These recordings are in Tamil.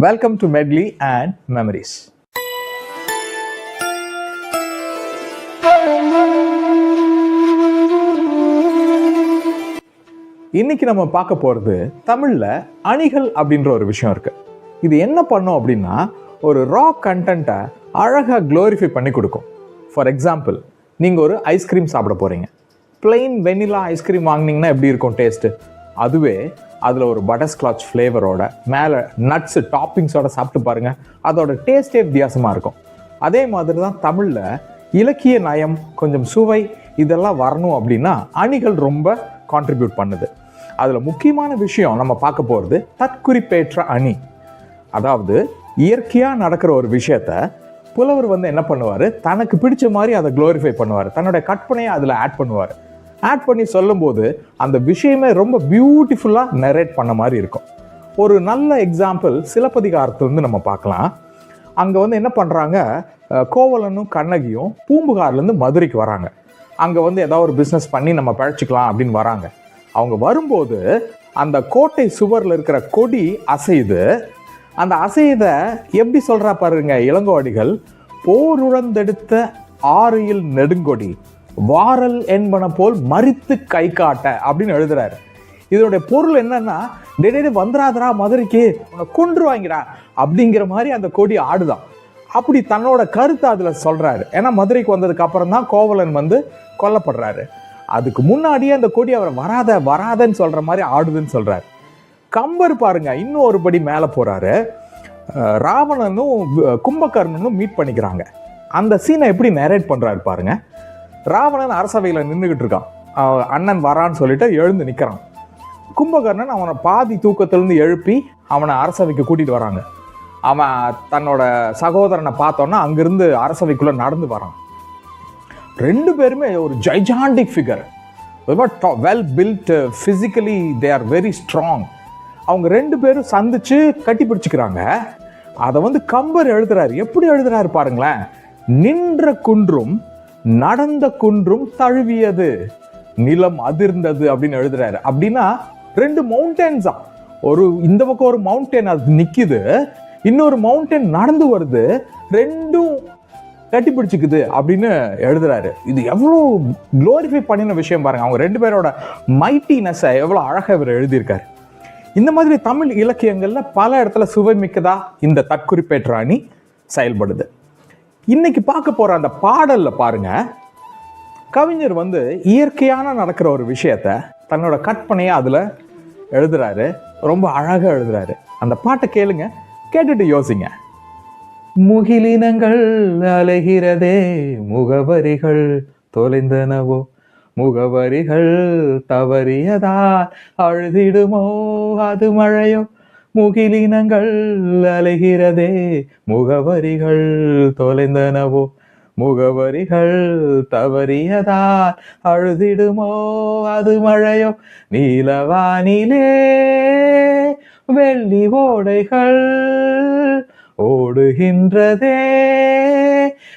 Welcome to medley and memories இன்னைக்கு நம்ம பார்க்க போகிறது தமிழில் அணிகள் அப்படின்ற ஒரு விஷயம் இருக்கு. இது என்ன பண்ணும் அப்படின்னா ஒரு ரா கண்டென்ட்டை அழகாக க்ளோரிஃபை பண்ணி கொடுக்கும். ஃபார் எக்ஸாம்பிள் நீங்கள் ஒரு ஐஸ்கிரீம் சாப்பிட போகிறீங்க பிளெயின் வெனிலா ஐஸ்கிரீம் வாங்குனீங்கன்னா எப்படி இருக்கும் டேஸ்ட்டு அதுவே அதில் ஒரு பட்டர்ஸ்காட்ச் ஃப்ளேவரோட மேலே நட்ஸு டாப்பிங்ஸோட சாப்பிட்டு பாருங்கள் அதோட டேஸ்டே வித்தியாசமாக இருக்கும். அதே மாதிரி தான் தமிழில் இலக்கிய நயம் கொஞ்சம் சுவை இதெல்லாம் வரணும் அப்படின்னா அணிகள் ரொம்ப கான்ட்ரிபியூட் பண்ணுது. அதில் முக்கியமான விஷயம் நம்ம பார்க்க போகிறது தற்குறிப்பேற்ற அணி. அதாவது இயற்கையாக நடக்கிற ஒரு விஷயத்த புலவர் வந்து என்ன பண்ணுவார்? தனக்கு பிடிச்ச மாதிரி அதை க்ளோரிஃபை பண்ணுவார். தன்னுடைய கற்பனையை அதில் ஆட் பண்ணுவார். ஆட் பண்ணி சொல்லும்போது அந்த விஷயமே ரொம்ப பியூட்டிஃபுல்லாக நரேட் பண்ண மாதிரி இருக்கும். ஒரு நல்ல எக்ஸாம்பிள் சிலப்பதிகாரத்துலேருந்து நம்ம பார்க்கலாம். அங்கே வந்து என்ன பண்ணுறாங்க கோவலனும் கண்ணகியும் பூம்புகார்லேருந்து மதுரைக்கு வராங்க. அங்கே வந்து ஏதாவது ஒரு பிஸ்னஸ் பண்ணி நம்ம பழச்சிக்கலாம் அப்படின்னு வராங்க. அவங்க வரும்போது அந்த கோட்டை சுவரில் இருக்கிற கொடி அசைது அந்த அசையத எப்படி சொல்கிறா பாருங்க இளங்கோடிகள் போருழந்தெடுத்த ஆறையில் நெடுங்கொடி. வாரல் என்பன போல் மறித்து கை காட்ட அப்படின்னு எழுதுறாரு. இதனுடைய பொருள் என்னன்னா திடீர்னு வந்துராதரா மதுரைக்கு உன்னை கொன்று வாங்கிறா அப்படிங்கிற மாதிரி அந்த கொடி ஆடுதான். அப்படி தன்னோட கருத்தை அதில் சொல்கிறாரு ஏன்னா மதுரைக்கு வந்ததுக்கு அப்புறம் தான் கோவலன் வந்து கொல்லப்படுறாரு. அதுக்கு முன்னாடியே அந்த கொடி அவரை வராத வராதன்னு சொல்கிற மாதிரி ஆடுதுன்னு சொல்கிறாரு கம்பர் பாருங்க இன்னும் ஒரு படி மேலே போகிறாரு ராவணனும் கும்பகர்ணனும் மீட் பண்ணிக்கிறாங்க. அந்த சீனை எப்படி நரேட் பண்ணுறாரு பாருங்கள் ராவணன் அரசவையில் நின்றுக்கிட்டு இருக்கான். அவன் அண்ணன் வரான்னு சொல்லிட்டு எழுந்து நிற்கிறான் கும்பகர்ணன் அவனை பாதி தூக்கத்திலேருந்து எழுப்பி அவனை அரசவைக்கு கூட்டிகிட்டு வராங்க. அவன் தன்னோட சகோதரனை பார்த்தோன்னா அங்கேருந்து அரசவைக்குள்ளே நடந்து வரான். ரெண்டு பேருமே ஒரு gigantic figure well built physically they are very strong அவங்க ரெண்டு பேரும் சந்திச்சு கட்டி பிடிச்சிக்கிறாங்க. அதை வந்து கம்பர் எழுதுறாரு. எப்படி எழுதுறாரு பாருங்களேன். நின்ற குன்றும் நடந்த குன்றும் தழுவியது. நிலம் அதிர்ந்தது அப்படின்னு எழுதுறாரு. அப்படின்னா ரெண்டு மவுண்டன்ஸா ஒரு இந்த பக்கம் ஒரு மவுண்டன் அது நிக்குது. இன்னொரு மவுண்டன் நடந்து வருது. ரெண்டும் கட்டி பிடிச்சிக்குது அப்படின்னு எழுதுறாரு. இது எவ்வளோ க்ளோரிஃபை பண்ணின விஷயம் பாருங்க. அவங்க ரெண்டு பேரோட மைட்டினஸை எவ்வளோ அழகாக இவர் எழுதியிருக்காரு. இந்த மாதிரி தமிழ் இலக்கியங்களில் பல இடத்துல சுவை மிக்கதாக இந்த தற்குறிப்பேற்ற அணி செயல்படுது. இன்னைக்கு பார்க்க போகிற அந்த பாடலில் பாருங்க. கவிஞர் வந்து இயற்கையான நடக்கிற ஒரு விஷயத்த தன்னோட கற்பனையை அதில் எழுதுறாரு. ரொம்ப அழகாக எழுதுறாரு. அந்த பாட்டை கேளுங்க கேட்டுட்டு யோசிங்க. முகிலினங்கள் அலைகிறதே முகவரிகள் தொலைந்தனவோ? முகவரிகள் தவறியதா? அழுதிடுமோ? அது மழையோ? முகிலினங்கள் அலைகிறதே. முகவரிகள் தொலைந்தனவோ? முகவரிகள் தவறியதால் அழுதிடுமோ? அது மழையோ? நீலவானிலே வெள்ளி ஓடைகள் ஓடுகின்றதே.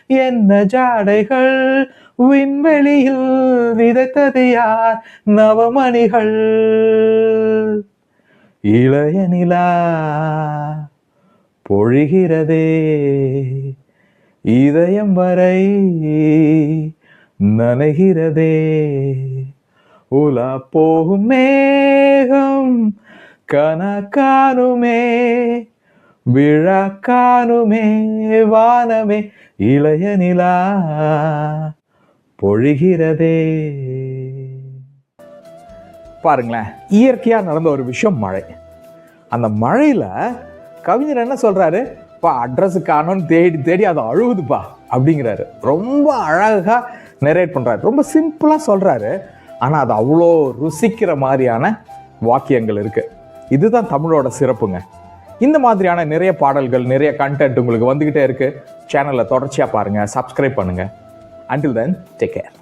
என்ன ஜாடைகள்? விண்வெளியில் விதைத்தது யார்? நவமணிகள். இளைய நிலா பொழிகிறதே. இதயம் வரை நனைகிறதே. உலா போகும் மேகம் கனக்கானுமே விழாக்கானுமே வானமே இளைய நிலா பொழிகிறதே. பாருங்களேன் இயற்கையாக நடந்த ஒரு விஷயம் மழை. அந்த மழையில் கவிஞர் என்ன சொல்கிறாரு பா அட்ரஸ் காணோன்னு தேடி தேடி அது அழுகுதுப்பா அப்படிங்கிறாரு. ரொம்ப அழகாக நெரேட் பண்ணுறாரு ரொம்ப சிம்பிளாக சொல்கிறாரு ஆனால் அது அவ்வளோ ருசிக்கிற மாதிரியான வாக்கியங்கள் இருக்குது இதுதான் தமிழோட சிறப்புங்க. இந்த மாதிரியான நிறைய பாடல்கள் நிறைய கண்டென்ட் உங்களுக்கு வந்துக்கிட்டே இருக்குது சேனலை தொடர்ச்சியாக பாருங்கள் சப்ஸ்கிரைப் பண்ணுங்கள் அண்டில் தென் டேக் கேர்